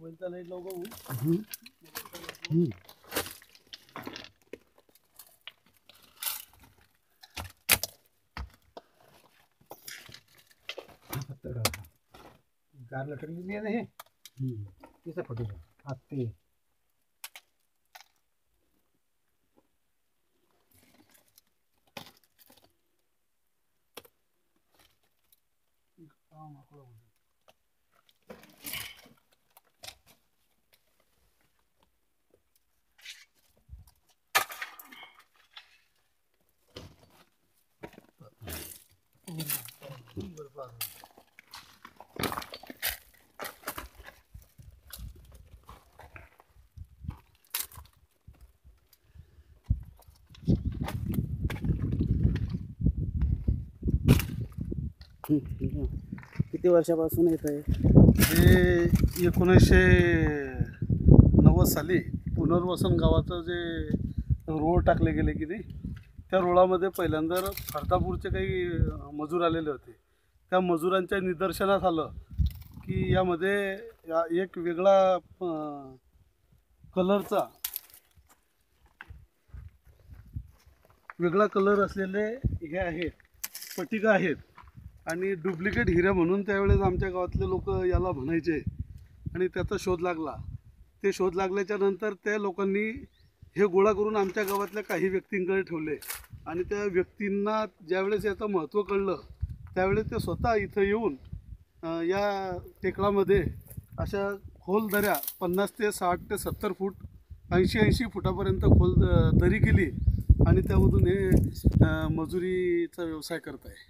मोबाइलचा light गार लटक लिए नहीं? कैसा हम्म। फटेगा आते काम आपको किती वर्षापासून येत आहे हे एकोणीसशे नव्वद साली पुनर्वसन गावाचं जे रोड टाकले गेले की नाही त्या रुळामध्ये पहिल्यांदा फरदापूरचे काही मजूर आलेले होते. त्या मजुरांच्या निदर्शनास आलं की यामध्ये या एक वेगळा कलरचा वेगळा कलर असलेले हे आहेत पटिका आहेत आणि डुप्लिकेट हिरे म्हणून त्यावेळेस आमच्या गावातले लोक याला म्हणायचे आणि त्याचा शोध लागला. ते शोध लागल्याच्या नंतर त्या लोकांनी हे गोळा करून आमच्या गावातल्या काही व्यक्तींकडे ठेवले. आणि त्या व्यक्तींना ज्यावेळेस याचं महत्त्व कळलं त्यावेळेस ते स्वतः इथं येऊन या टेकडामध्ये अशा खोल दऱ्या पन्नास ते साठ ते सत्तर फूट ऐंशी ऐंशी फुटापर्यंत खोल द- दरी केली आणि त्यामधून हे मजुरीचा व्यवसाय करत आहे